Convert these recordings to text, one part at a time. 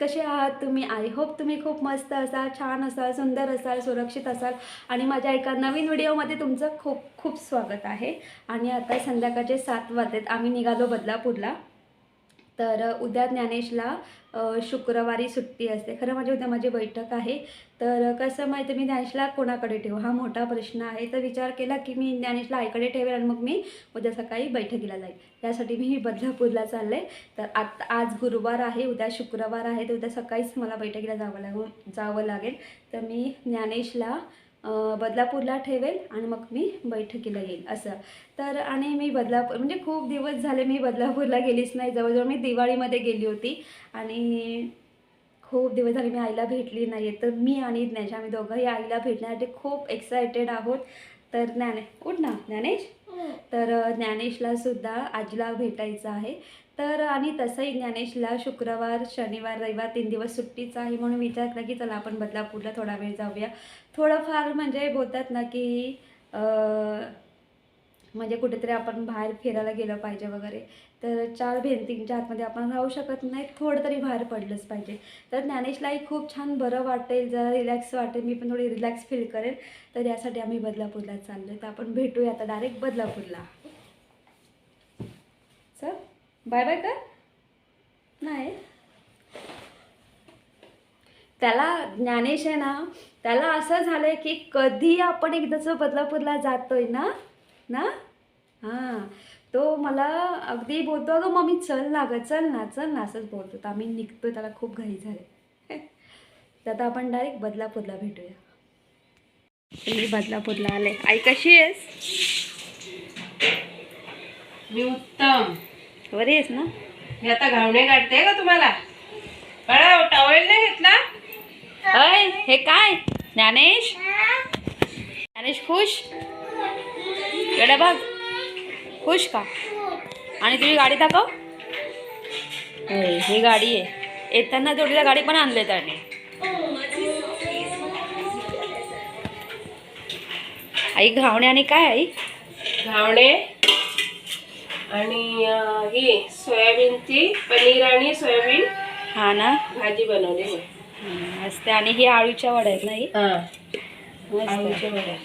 कसे आहात तुम्ही? आय होप तुम्ही खूप मस्त असाल छान असाल सुंदर असाल सुरक्षित असाल. आणि माझ्या एका नवीन व्हिडिओमध्ये तुमचं खूप खूप स्वागत आहे. आणि आता संध्याकाळचे सात वाजेत आम्ही निघालो बदलापूरला. तर उद्या ज्ञानेशला शुक्रवारी सुट्टी असते. खरं म्हणजे उद्या माझी बैठक आहे. तर कसं माहिती मी ज्ञानेशला कोणाकडे ठेवू? हा मोठा प्रश्न आहे. तर विचार केला की मी ज्ञानेशला आईकडे ठेवेल आणि मग मी उद्या सकाळी बैठकीला जाईल. त्यासाठी मी बदलापूरला चालले. तर आत्ता आज गुरुवार आहे उद्या शुक्रवार आहे. तर उद्या सकाळीच मला बैठकीला जावं लागून जावं लागेल. तर मी ज्ञानेशला बदलापूरला ठेवेल आणि मग मी बैठकीला येईल असं. तर आणि मी बदलापूर म्हणजे खूप दिवस झाले मी बदलापूरला गेलीच नाही. जवळजवळ मी दिवाळीमध्ये गेली होती आणि खूप दिवस झाले मी आईला भेटली नाही आहे तर मी आणि ज्ञानेश आम्ही दोघंही आईला भेटण्यासाठी खूप एक्सायटेड आहोत. तर ज्ञाने उठ ना ज्ञानेश. तर अ, ज्ञानेशला सुद्धा आजीला भेटायचं आहे. तर आणि तसंही ज्ञानेशला शुक्रवार शनिवार रविवार तीन दिवस सुट्टीच आहे म्हणून विचार केला की चला आपण बदलापूरला थोडा वेळ जाऊया. थोडंफार म्हणजे बोलतात ना की म्हणजे कुठेतरी आपण बाहेर फिरायला गेलं पाहिजे वगैरे तर चार भिंतींच्या आतमध्ये आपण राहू शकत नाही. थोडं तरी बाहेर पडलंच पाहिजे. तर ज्ञानेशलाही खूप छान बरं वाटेल जरा रिलॅक्स वाटेल. मी पण थोडी रिलॅक्स फील करेल. तर यासाठी आम्ही बदलापूरला चाललो तर आपण भेटूया आता डायरेक्ट बदलापूरला. सर बाय बाय कर. नाही. त्याला ज्ञानेश आहे ना त्याला असं झालंय की कधी आपण एकदाच बदलापूरला जातोय ना ना? हां. तो मला अगदी बोलतो अगं मम्मी चल ना गं चल ना चल ना असंच बोलतो. तर आम्ही निघतोय त्याला खूप घाई झाले. तर आता आपण डायरेक्ट बदलापूरला भेटूया. मी बदलापूरला आले. आई कशी आहेस? मी उत्तम. बरी आहेस ना? मी आता घावणे काढते का तुम्हाला बाळा टॉवेल नाही घेतला अय हे काय? ज्ञानेश? ज्ञानेश खुश? एवढ्या बघ. खुश का? आणि तुझी गाडी दाखव. ही गाडी आहे. येताना जोडीला गाडी पण आणले त्याने. आई घावणे आणि काय आई? घावणे आणि ही सोयाबीनची पनीर आणि सोयाबीन हा ना. भाजी बनवली मस्त आणि हे आळूच्या वड्या आहेत ना ही? हा. मस्त. आळूचे वडे.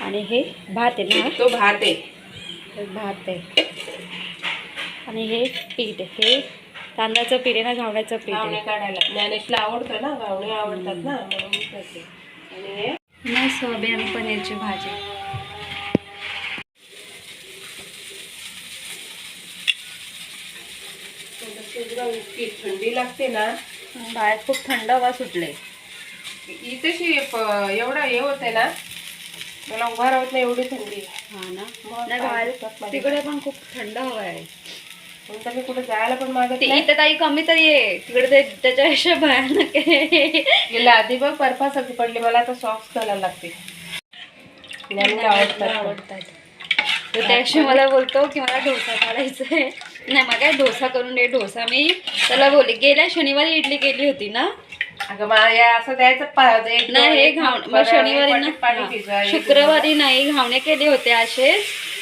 आणि हे भात आहे ना? तो भात आहे. भात आहे. आणि हे पीठ आहे. हे तांदळाचं पीठ आहे ना घावण्याचं पीठ काढायला. ज्ञानेशला आवडतं ना घावणे आवडतात ना म्हणून आणि हे? नाही सोयाबीन आणि पनीरची भाजी. थंडी लागते ना. बाहेर खूप थंड हवा सुटले. प- एवढं हे होते ना मला उभा राहत नाही एवढी थंडी. हा ना. नाही बाहेर. तिकडे पण खूप थंड हवा आहे. म्हणून तर मी कुठे जायला पण मागत इथे ताई कमी तरी आहे. तिकडे ते त्याच्यापेक्षा भयानक आहे. गेल्या आधी बघ बर्फासारखी पडली. मला आता सॉक्स घालायला लागते. आवडतात. आवडतात. तर त्याशी मला बोलतो की मला डोसा काढायचा आहे नाही मला काय डोसा करून दे डोसा मी त्याला बोलले गेल्या शनिवारी इडली केली होती ना? अगं मला असं द्यायचं नाही हे मग शनिवारी ना शुक्रवारी नाही घावणे केले होते असे.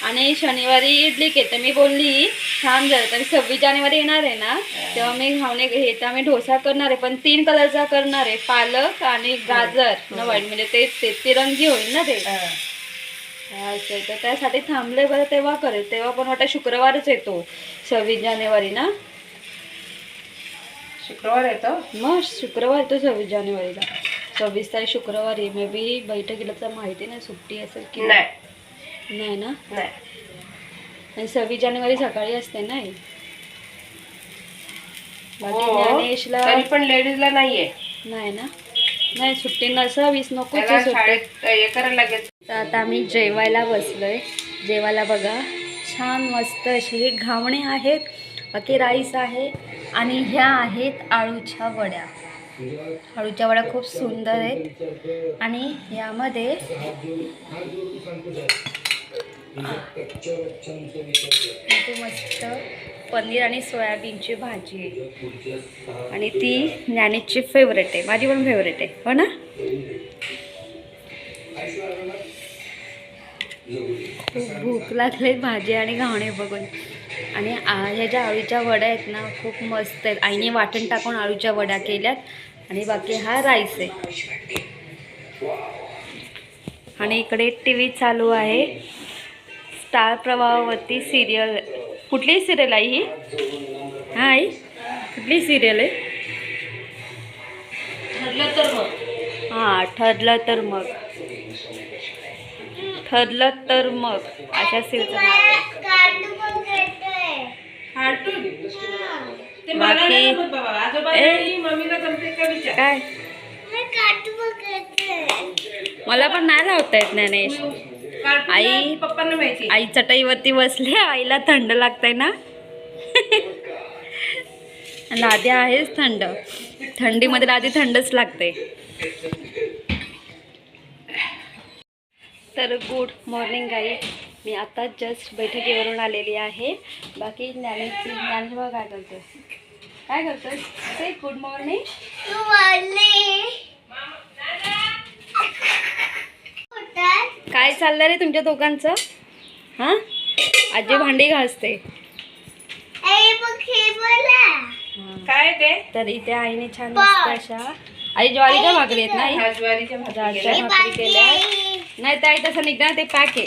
आणि शनिवारी इडली केली. तर मी बोलली छान झालं तर सव्वीस जानेवारी येणार आहे ना? तेव्हा मी घावणे हे तर मी डोसा करणार आहे पण तीन कलरचा करणार आहे पालक आणि गाजर. न व्हाईट म्हणजे तेच ते तिरंगी होईल ना ते? असं. तर त्यासाठी थांबले बरं तेव्हा करेल. तेव्हा पण वाटतं शुक्रवारच येतो. सव्वीस जानेवारी ना? शुक्रवार येतो? मग शुक्रवार येतो सव्वीस जानेवारीला. सव्वीस तारीख शुक्रवारी. मे बी बैठकीला तर माहिती नाही सुट्टी असेल की नाही. नाही. ना? नाही. आणि सव्वीस जानेवारी सकाळी असते ना? ही. बाकी. ज्ञानेशला तरी पण लेडीजला नाहीये. नाही ना? नाही सुट्टी नसावीस नको हे तर आता आम्ही जेवायला बसलोय. जेवायला बघा. छान मस्त असे हे घावणे आहेत बाकी राईस आहे आणि ह्या आहेत आळूच्या वड्या. आळूच्या वड्या खूप सुंदर आहेत. आणि यामध्ये इथे मस्त पनीर आणि सोयाबीनची भाजी आहे. आणि ती ज्ञानेशची फेवरेट आहे. माझी पण फेवरेट आहे. हो ना? खूप भूक लागली भाजी आणि घावणे बघून. आणि ह्या ज्या आळूच्या वड्या आहेत ना खूप मस्त आहेत. आईने वाटण टाकून आळूच्या वड्या केल्यात. आणि बाकी हा राईस आहे. आणि इकडे टी व्ही चालू आहे. स्टार प्रवाहावरती सिरियल कुठली सिरियल आहे ही. हा आई. कुठली सिरियल आहे. ठरलं तर मग. हां ठरलं तर मग. ठरलं तर मग. अशा सिरियलचं नाव मला बाकी- काय? मला पण नाही लावता येत ज्ञानेश. आई- पप्पांना माहिती आई चटाईवरती बसली आईला थंड लागतंय ना? लाद्या आहेच थंड. थंडीमध्ये लादी थंडच लागते. तर गुड मॉर्निंग आई मी आता जस्ट बैठकीवरून आलेली आहे. बाकी ज्ञानेशची ज्ञानेश बघा काय करतोय. काय करतोय? गुड मॉर्निंग काय चाललंय रे तुमच्या दोघांचं? हां? आजी भांडी घासते. हां. काय ते? तर इथे आईने छान मस्त अशा आई ज्वारीच्या भाकरी आहेत ना आई? हा, ज्वारीच्या भाकरी ज्वारीच्या केल्या. भाकरी केल्या. नाही तर आई तसं निघणार ते पॅक आहे.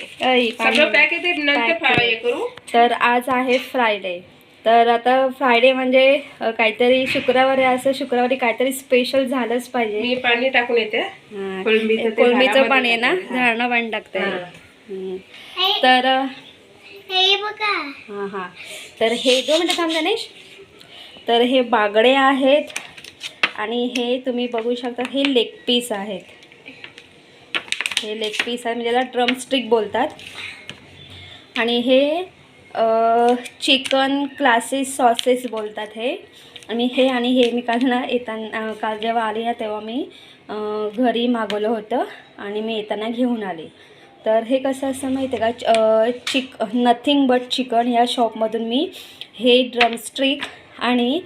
सगळं नाही. पॅक आहे ते? नंतर Pack फा- आहे. हे करू? तर आज आहे फ्रायडे तर आता फ्रायडे म्हणजे काहीतरी शुक्रवारी असं शुक्रवारी काहीतरी स्पेशल झालंच पाहिजे. मी पाणी टाकून येते. कोळंबीचं पाणी आहे ना. हां. झाडणं पाणी टाकते हां. तर हां हां तर हे दोन मिनटं थांब गणेश. तर हे बागडे आहेत आणि हे तुम्ही बघू शकता हे लेग पीस आहेत. हे लेग पीस आहे म्हणजे त्याला ड्रमस्टिक बोलतात. आणि हे चिकन क्लासेस सॉसेस बोलतात हे. आणि हे आणि हे मी काल ना येताना काल जेव्हा आले ना तेव्हा मी घरी मागवलं होतं आणि मी येताना घेऊन आले. तर हे कसं असतं माहिती आहे का? चिक नथिंग बट चिकन या शॉपमधून मी हे ड्रमस्ट्रिक आणि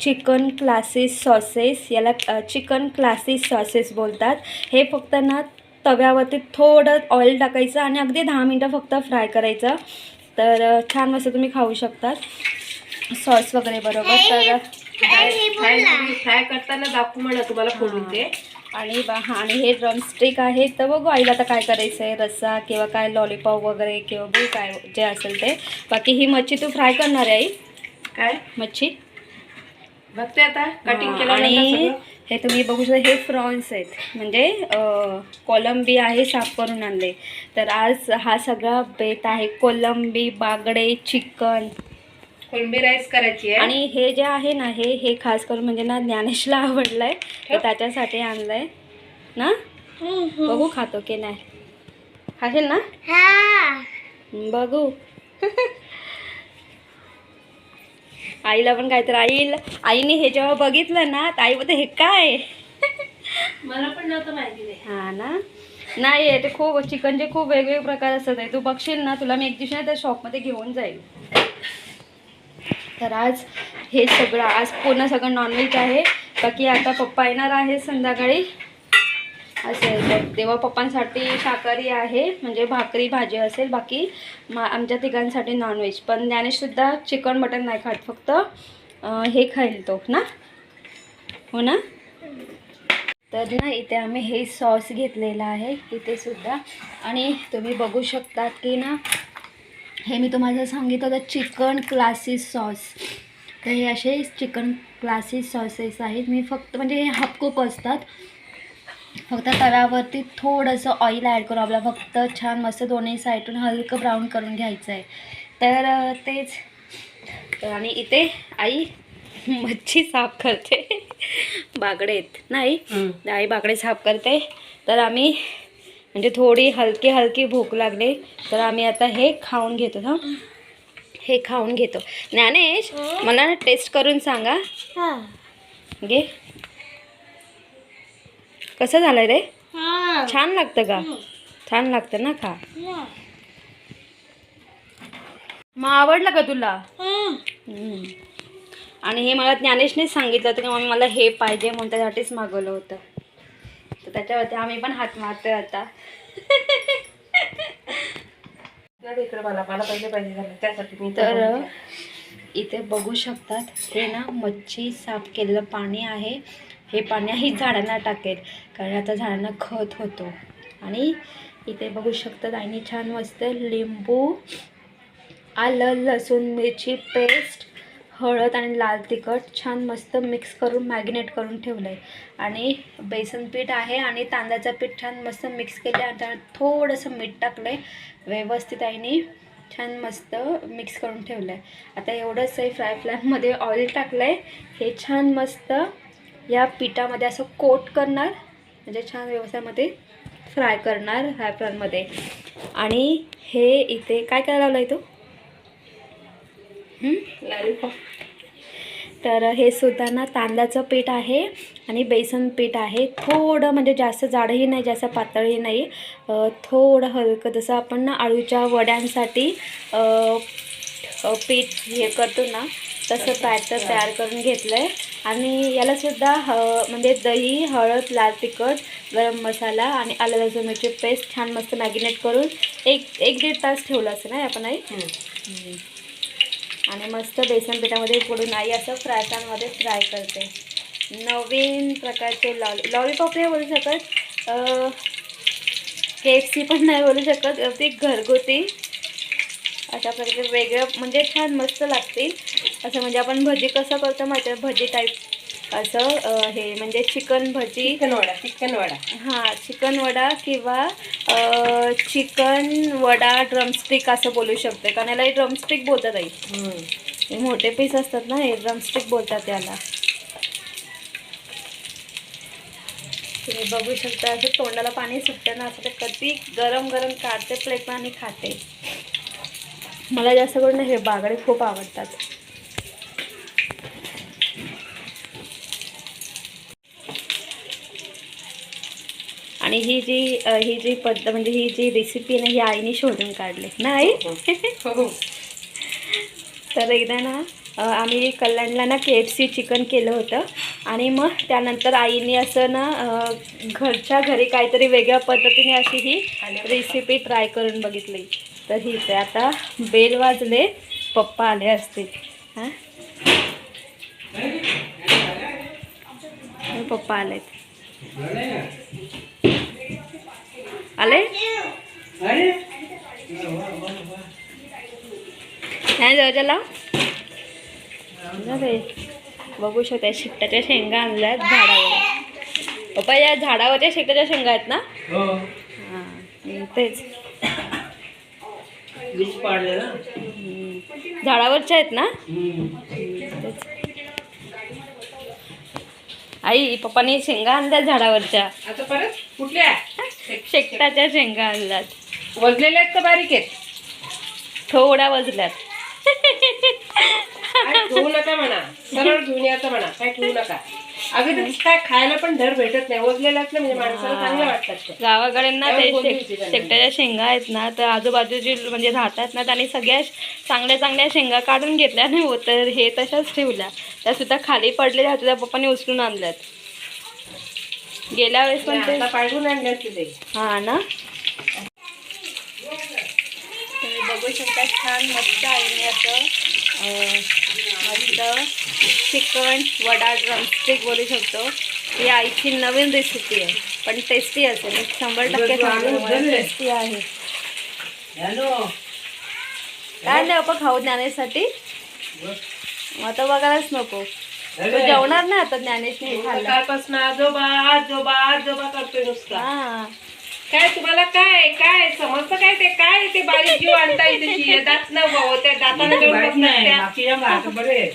चिकन क्लासेस सॉसेस याला चिकन क्लासेस सॉसेस बोलतात. हे फक्त ना तव्यावरती थोडं ऑइल टाकायचं आणि अगदी दहा मिनटं फक्त फ्राय करायचं. तर छान मस्त तुम्ही खाऊ शकतात. सॉस वगैरे बरोबर तर फ्राय करताना दाखवू म्हणा तुम्हाला फोडून ते. आणि बा हां आणि हे ड्रमस्टिक आहे. तर बघू आईला आता काय करायचं आहे रस्सा किंवा काय लॉलीपॉप वगैरे किंवा बघू काय जे असेल ते. बाकी ही मच्छी तू फ्राय करणार आहे आई. काय? मच्छी. बघते आता. कटिंग केलं आणि हे तुम्ही बघू शकता हे फ्रॉन्स आहेत. म्हणजे कोलंबी आहे साफ करून आणले. तर आज हा सगळा बेत आहे कोलंबी बागडे चिकन. कोळंबी राईस करायची आहे. आणि हे जे आहे ना हे हे खास करून म्हणजे ना ज्ञानेशला आवडलंय. तर त्याच्यासाठी आणलंय. ना? बघू खातो की नाही. खाशील ना? बघू. आईला पण काहीतरी आईला आईने हे जेव्हा बघितलं ना तर आई बोलते हे काय? मला पण नव्हतं माहिती हा ना? नाही ते खूप चिकनचे खूप वेगवेगळे प्रकार असतात आहे तू बघशील ना तुला मी एक दिवशी ना त्या शॉपमध्ये घेऊन जाईल. तर आज हे सगळं आज पूर्ण सगळं नॉनव्हेज आहे. बाकी आता पप्पा येणार आहे संध्याकाळी. असं आहे. तर तेव्हा पप्पांसाठी शाकाहारी आहे म्हणजे भाकरी भाजी असेल. बाकी मा आमच्या तिघांसाठी नॉनव्हेज पण ज्ञानेशसुद्धा चिकन मटन नाही खात. फक्त हे खाईल तो ना? हो ना? तर ना इथे आम्ही हे सॉस घेतलेला आहे. इथे सुद्धा. आणि तुम्ही बघू शकतात की ना हे मी तुम्हाला सांगितलं होतं चिकन क्लासेस सॉस तर हे असे चिकन क्लासेस सॉसेस आहेत. मी फक्त म्हणजे हे हाफ असतात. फक्त तव्यावरती थोडंसं ऑइल ॲड करू. आपल्याला फक्त छान मस्त दोन्ही साईडून हलकं ब्राऊन करून घ्यायचं आहे तर तेच. तर आणि इथे आई मच्छी साफ करते. बागडेत नाही? आई बागडे साफ करते. तर आम्ही म्हणजे थोडी हलकी हलकी भूक लागली. तर आम्ही आता हे खाऊन घेतो हां हे खाऊन घेतो. ज्ञानेश मला ना टेस्ट करून सांगा. घे. कसं झालं रे? छान लागतं का? छान लागतं ना खा. मग आवडलं का तुला. आणि हे मला ज्ञानेशनेच सांगितलं होतं की मम्मी मला हे पाहिजे म्हणून त्यासाठीच मागवलं होतं. तर त्याच्यावरती आम्ही पण हात मारतोय आता. मला मला पहिले पाहिजे झालं. त्यासाठी मी तर तर इथे बघू शकतात. हे ना मच्छी साफ केलेलं पाणी आहे. हे पाणी झाडांना टाकेल. कारण आता झाडांना खत होतो. आणि इथे बघू शकतात आणि छान मस्त लिंबू आलं लसूण मिरची पेस्ट हळद आणि लाल तिखट छान मस्त मिक्स करून मॅगिनेट करून ठेवलं आहे आणि बेसन पीठ आहे आणि तांदळाचं पीठ छान मस्त मिक्स केलं आणि त्यात थोडंसं मीठ टाकलं आहे व्यवस्थित आईने छान मस्त मिक्स करून ठेवलं आहे आता एवढंच आहे फ्राय फ्लॅममध्ये ऑइल टाकलं आहे हे छान मस्त या पिठामध्ये असं कोट करणार म्हणजे छान व्यवसायामध्ये फ्राय करणार फ्राय पॅनमध्ये आणि हे इथे काय करायला लावलं हं? लॉलीपॉप. तर हे सुद्धा ना तांदळाचं पीठ आहे आणि बेसन पीठ आहे. थोडं म्हणजे जास्त जाडही नाही जास्त पातळही नाही. थोडं हलकं जसं आपण ना आळूच्या वड्यांसाठी पीठ हे करतो ना तसं बॅटर तयार करून घेतलं आहे आणि यालासुद्धा ह म्हणजे दही हळद लाल तिखट गरम मसाला आणि आलं लसूण मिरची पेस्ट छान मस्त मॅगिनेट करून एक एक दीड तास ठेवलं असं ना आपण आई? आणि मस्त बेसन पिठामध्ये बुडून आई असं फ्राय पॅनमध्ये फ्राय करते. नवीन प्रकारचे लॉली लॉलीपॉप नाही बोलू शकत. के एफ सी पण नाही बोलू शकत. अगदी घरगुती. अशा प्रकारे वेगळं म्हणजे छान मस्त लागतील. असं म्हणजे आपण भजी कसं करतो माहिती भजी टाईप असं हे म्हणजे chicken bhaji. Chicken vada chicken vada. हां चिकन वडा किंवा चिकन वडा ड्रमस्टिक असं बोलू शकते कारण याला ड्रमस्टिक बोलतात आई. मोठे पीस असतात ना हे ड्रमस्टिक बोलतात त्याला तुम्ही बघू शकता असं तोंडाला पाणी सुटतं ना असं ते कधी गरम गरम काढते प्लेट आणि खाते. मला जास्त करून हे बागडे खूप आवडतात. आणि ही जी ही जी पद्धत म्हणजे ही जी रेसिपी आहे ना ही आईने शोधून काढली. ना आई हो. तर एकदा ना आम्ही कल्याणला ना के एफ सी चिकन केलं होतं. आणि मग त्यानंतर आईने असं ना घरच्या घरी काहीतरी वेगळ्या पद्धतीने अशी ही रेसिपी ट्राय करून बघितली. तर हीच आहे आता बेल वाजले पप्पा आले असतील. हां? पप्पा आलेत. आले? नाही जवळच्या लाव. बघू शकता शिकटाच्या शेंगा आणल्यात झाडावर. पप्पा या झाडावरच्या शिकटाच्या शेंगा आहेत ना? हां. तेच. झाडावरच्या आहेत ना? आई पप्पानी शेंगा आणल्या झाडावरच्या. आता परत? कुठल्या? शेकटाच्या शेंगा आणल्यात. वजलेले आहेत का बारीक आहेत? थोड्या वजल्यात. ठेवू नका म्हणा. सरळ घेऊन यायचं म्हणा. काय ठेवू नका. अगं ते काय खायला पण धर भेटत नाही. वजलेलं असलं म्हणजे माणसाला चांगलं वाटतात ते. गावाकडे ना ते त्यावर बोलली शेक- होती त्यांनी. शेकटाच्या शेंगा आहेत ना तर आजूबाजूची म्हणजे राहतात ना त्यांनी सगळ्या चांगल्या चांगल्या शेंगा काढून घेतल्या नाही हो तर हे तशाच ठेवल्या. त्या सुद्धा खाली पडलेल्या होत्या त्या पप्पाने उचलून आणल्यात. गेल्या वेळेस पण ते आता पाठवून आणले असते ते हा ना? तुम्ही बघू शकता छान मस्त आईने असं. मस्त चिकन वडा ड्रमस्टिक बोलू शकतो. ही आईची नवीन रेसिपी आहे. पण टेस्टी असेल. शंभर टक्के टेस्टी आहे. काय नाही आपण खाऊ ज्ञानेशसाठी. मग आता बघायलाच नको. तो जेवणार नाही आता ज्ञानेशने खाल्ला. सकाळपासून आजोबा आजोबा आजोबा करतोय नुसता. हा. काय तुम्हाला काय काय समजतं काय ते? काय ते बारीक जीव आणताय तशी दात न भाऊ त्या दाताने घेऊन बसतात त्या.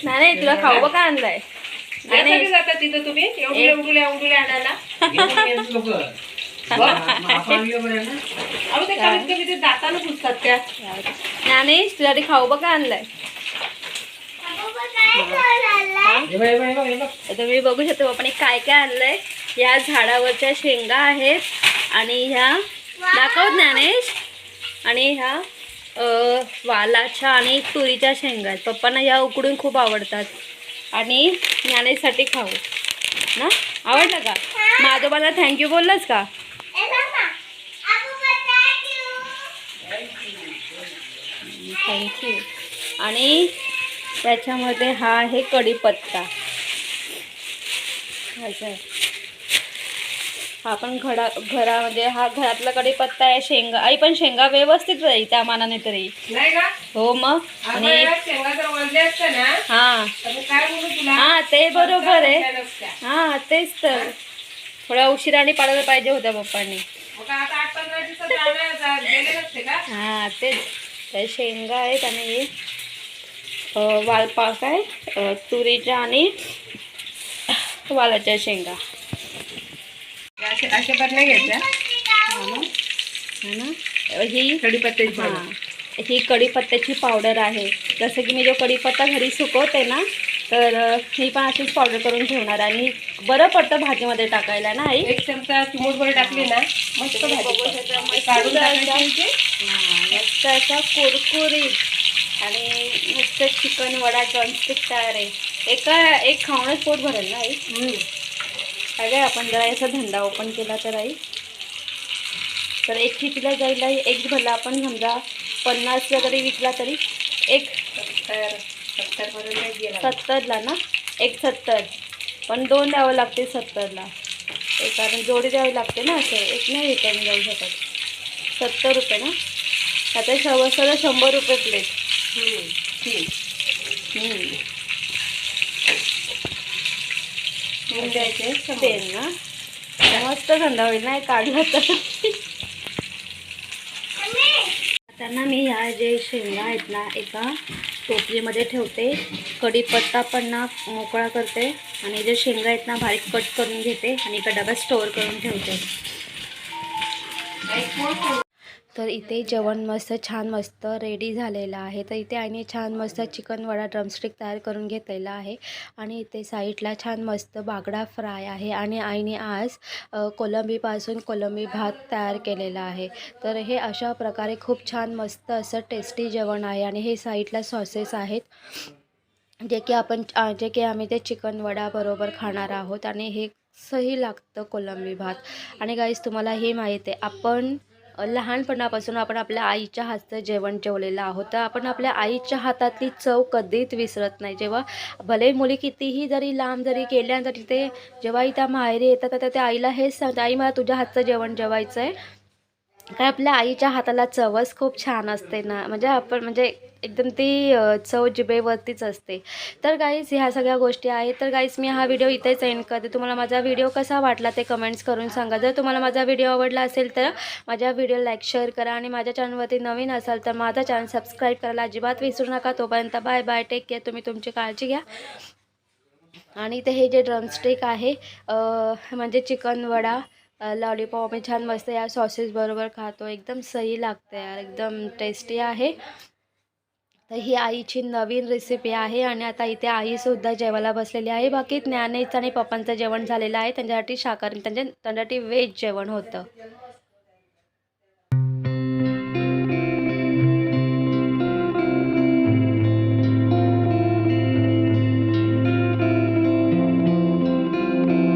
नाही नाही तुला खाऊ बघा आणलाय. जाता तिथं तुम्ही? एवढे आणायला? अहो ते कमीत कमी ते दातानं पुसतात त्या. ज्ञानेश तुझ्यासाठी खाऊ बघा आणलाय. आता मी बघू शकतो आपण काय काय आणलंय. या झाडावरच्या शेंगा आहेत. आणि ह्या दाखव ज्ञानेश आणि ह्या वालाच्या आणि तुरीच्या शेंगा आहेत. पप्पांना ह्या उकडून खूप आवडतात. आणि ज्ञानेशसाठी खाऊ. ना? आवडलं का? मग आजोबाला थँक्यू बोललास का? थँक्यू आणि त्याच्यामध्ये हा आहे कढीपत्ता. आहे. हा पण घरा घरामध्ये हा घरातला कढीपत्ता आहे शेंगा आई पण शेंगा व्यवस्थित राहील त्या मानाने तरी. नाही का? हो मग. आपण आणि या शेंगा जर वळले असत्या ना हा. तर मी काय बोलू तुला? हा ते बरोबर आहे. नसत्या. हा तेच तर. थोड्या उशिराने पाडायला पाहिजे होत्या पप्पांनी. मग आता आठ पंधरा दिवसात जाणार जा- गेले नसते का? हा तेच. त्या शेंगा आहेत आणि हे अ, वालपाक आहे अ, तुरीच्या आणि वालाच्या शेंगा. असे असे बरण्या घ्यायच्या हा? ना? कढीपत्त्याची हा. ही कढीपत्त्याची पावडर आहे. जसं की मी जो कढीपत्ता घरी सुकवते ना तर ही पण अशीच पावडर करून ठेवणार. आणि बरं पडतं भाजीमध्ये टाकायला ना आई एक चमचा चिमूटभर टाकली ना मस्त भाजी काढून मस्त असा कुरकुरीत. आणि नुसतं चिकन वडा ड्रमस्टिक तयार आहे. एका एक खाऊनच पोट भरेल ना आई. काय काय आपण जरा याचा धंदा ओपन केला तर आई तर एक कितीला जाईल आई एक भरला आपण समजा पन्नासला जरी विकला तरी एक सत्तर सत्तरला ना? एक सत्तर. पण दोन द्यावं लागते सत्तरला. एक कारण जोडी द्यावी लागते ना असं. एक नाही रिटर्न जाऊ शकत. सत्तर रुपये ना? आता शवसाला शंभर रुपये प्लेट. ठीक. हम्म. द्यायचे तेल ना. मस्त थंड होईल नाही काढलं तर आता. ना मी ह्या जे शेंगा आहेत ना एका टोपलीमध्ये ठेवते. कढीपत्ता पण ना मोकळा करते. आणि जे शेंगा आहेत ना बारीक कट करून घेते. आणि एका डब्यात स्टोअर करून ठेवते. तर इथे जेवण मस्त छान मस्त रेडी झालेलं आहे. तर इथे आईने छान मस्त चिकन वडा ड्रमस्टिक तयार करून घेतलेला आहे. आणि इथे साईडला छान मस्त बागडा फ्राय आहे. आणि आईने आज कोलंबीपासून कोलंबी भात तयार केलेला आहे. तर हे अशा प्रकारे खूप छान मस्त असं टेस्टी जेवण आहे. आणि हे साईडला सॉसेस आहेत. जे की आपण जे की आम्ही ते चिकन वडाबरोबर खाणार आहोत. आणि हे सही लागतं कोलंबी भात. आणि गाईस तुम्हाला हे माहीत आहे आपण लहानपणापासून आपण आपल्या आईच्या हातचं जेवण जेवलेलं आहोत. तर आपण आपल्या आईच्या हातातली चव कधीच विसरत नाही. जेव्हा भले मुली कितीही जरी लांब जरी गेल्या तरी ते जेव्हाही त्या माहेरी येतात तर त्या आईला हेच सांगतात आई मला तुझ्या हातचं जेवण जेवायचं आहे काय आपल्या आईच्या हाताला चवच खूप छान असते ना. म्हणजे आपण म्हणजे एकदम ती चव जिभेवरतीच असते. तर गाईज ह्या सगळ्या गोष्टी आहेत. तर गाईज मी हा व्हिडिओ इथेच एंड करते. तुम्हाला माझा व्हिडिओ कसा वाटला ते कमेंट्स करून सांगा. जर तुम्हाला माझा व्हिडिओ आवडला असेल तर माझ्या व्हिडिओ लाईक शेअर करा. आणि माझ्या चॅनलवरती नवीन असाल तर माझा चॅनल सबस्क्राईब करायला अजिबात विसरू नका. तोपर्यंत बाय बाय टेक केअर तुम्ही तुमची काळजी घ्या. आणि ते हे जे ड्रमस्टिक आहे म्हणजे चिकन वडा लॉलीपॉप आम्ही छान मस्त या सॉसेसबरोबर खातो. एकदम सही लागतं यार. एकदम टेस्टी आहे. तर ही आईची नवीन रेसिपी आहे आणि आता इथे आईसुद्धा जेवायला बसलेली आहे. बाकी ज्ञानेचं आणि पप्पांचं जेवण झालेलं आहे. त्यांच्यासाठी शाकाहारी त्यांच्या त्यांच्यासाठी व्हेज जेवण होतं.